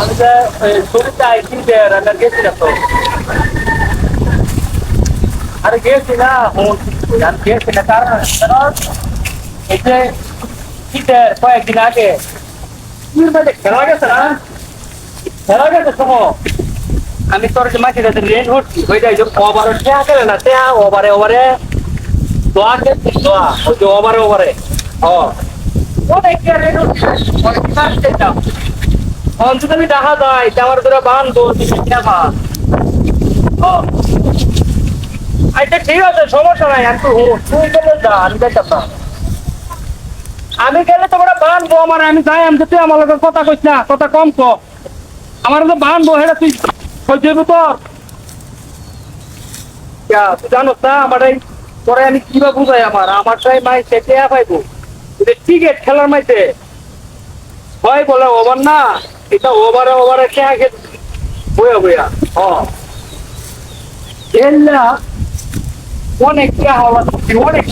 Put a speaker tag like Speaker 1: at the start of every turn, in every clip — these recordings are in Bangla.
Speaker 1: আমি যে ছবিটা কিনতে রান্নার গেছিলাম তো আরে গেছি না আমি গেছি না কারণ এই যে শীতের আগে খেলা গেছে না গেছে আমি তোর যে মাটি রাতে রেন হচ্ছি ওইটা যে ওভারে ঠেয়া করে না ঠেয়া ওভারে ওভারে দোয়া কে দোয়া ওই ওভারে ওভারে ও অনেক রেন যাও অন্তত আমি আমার? ধরে বান্ধব আচ্ছা ঠিক আছে, সমস্যা নাই, একটু তুই গেলে যা, আমি দেখতাম আমি গেলে বানবো আমার, আমি যাই, আমি তুই আমার লোকের কথা কইস না, কথা কম ক। আমার তো বানবো হেটা তুই সহ্য তোর তুই জানো না, আমার এই পরে আমি কিবা বুঝাই আমার? আমার সাই মাই সেটে পাইবো। টিকেট খেলার মাইতে হয় বলে ওভার না? এটা ওভারে ওভারে কে আগে বইয়া বইয়া, হ। এল্লা অনেক কে হওয়া অনেক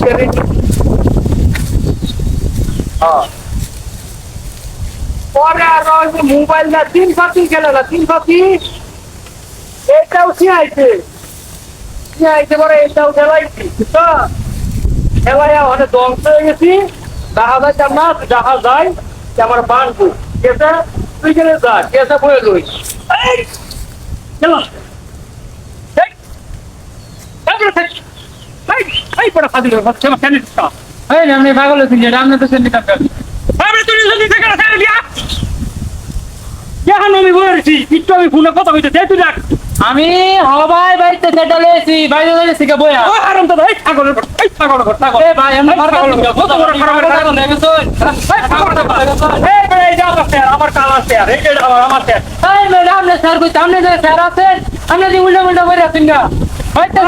Speaker 1: হ্যাঁ পরে আর মোবাইল না, তিন পাতি খেলে না, তিন পাতি এটাও শিয়াইছে শিয়াইছে পরে এটাও খেলাইছি তো খেলাইয়া অনেক ধ্বংস হয়ে গেছি। দেখা যায় না দেখা যায় আমার বানবু কেসে তুই গেলে যা কেসে পড়া ফাদিল হচ্ছে আমার ফ্যানের স্টাফ
Speaker 2: এই না আপনি পাগল হয়েছেন যে তো সেন্দি কাপ
Speaker 1: আমরা তুই যদি থেকে না ফ্যানে দিয়া। কেন আমি বলেছি একটু আমি ফোনে কথা দে তুই রাখ।
Speaker 2: আমি হবাই বাড়িতে সেটা লয়েছি বাইরে লয়েছি কে বইয়া
Speaker 1: ও আরাম তো ছাগলের ঘর, এই ছাগলের ঘর,
Speaker 2: এ ভাই আমরা
Speaker 1: ছাগলের ঘর, কত বড় খারাপ এটা?
Speaker 2: পাগল হয়ে গেছো
Speaker 1: এই ছাগলের ঘর। এই বে, এই যে আমার আমার কালার চেয়ার, এই যে আমার আমার চেয়ার।
Speaker 2: এই ম্যাডাম না স্যার কই সামনে যে স্যার আছেন আপনি যে উল্টা উল্টা করে আছেন না হয়তো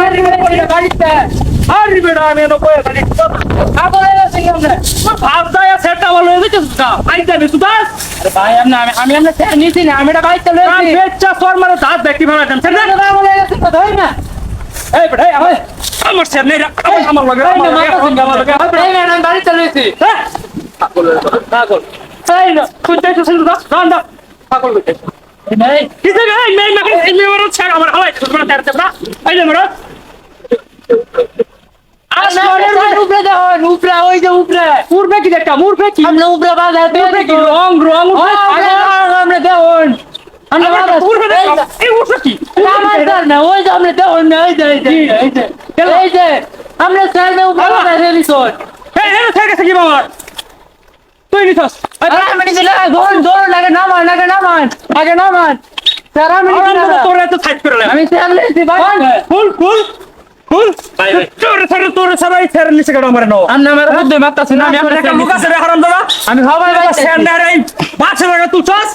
Speaker 2: গাড়িতে
Speaker 1: আরে বেটা, আমি এনে বয়ে থাকি।
Speaker 2: পাগল হয়ে গেছেন আপনি
Speaker 1: ভাব যায়, সেটটা ভালো হয়ে গেছে তো। আই যাবি, তুই বাস।
Speaker 2: আরে ভাই আপনি আমি আমি আপনি স্যার নিছি না আমি এটা বাইতে
Speaker 1: কান
Speaker 2: লয়েছি
Speaker 1: বেচ্চা, তোর মানে দাঁত দেখতে ভালো লাগছে। ছেড়ে দে।
Speaker 2: পাগল হয়ে গেছেন তো ধই না
Speaker 1: এই বেটা, এই আমার- আমার চেয়ার নেই রে। আমার- আমার লগে,
Speaker 2: এই না
Speaker 1: আমার লগে,
Speaker 2: মাথা
Speaker 1: আমার লগে, আমার লগে।
Speaker 2: এই ম্যাডাম বাড়িতে লয়েছি
Speaker 1: হ্যাঁ? পাগলের ঘর, পাগল। এই না, তুই দেখছিস না? রান দাও। পাগল হয়ে গেছে।
Speaker 2: এই
Speaker 1: কিসে রে? এই মেয়ে মাকে- এই মেয়ে ওরা ছেড়ে আমার হাওয়ায় ঠুকরা তেড়তে না। এই উড়বে কি দেখটা? উড়বে কি?
Speaker 2: আমরা উপরে বাজার
Speaker 1: উড়বে কি? রং, রং।
Speaker 2: আমরা দেখুন আমরা
Speaker 1: আবার
Speaker 2: বাজার
Speaker 1: উড়বে এই উড়বে কি?
Speaker 2: আমার স্যার না ওই যে আমরা দেখুন না এই যে এই যে। এই যে এই যে আমরা স্যার না উপরে বাজার রেলিসন
Speaker 1: এই, এই থেকে গেছে কি তুই নিছস। এই,
Speaker 2: আমি লাগে আগে স্যার
Speaker 1: তোরে এত সাইড করে
Speaker 2: স্যার ভাই।
Speaker 1: ফুল, ফুল,
Speaker 2: আমি আমার
Speaker 1: ভাই তুই চাস?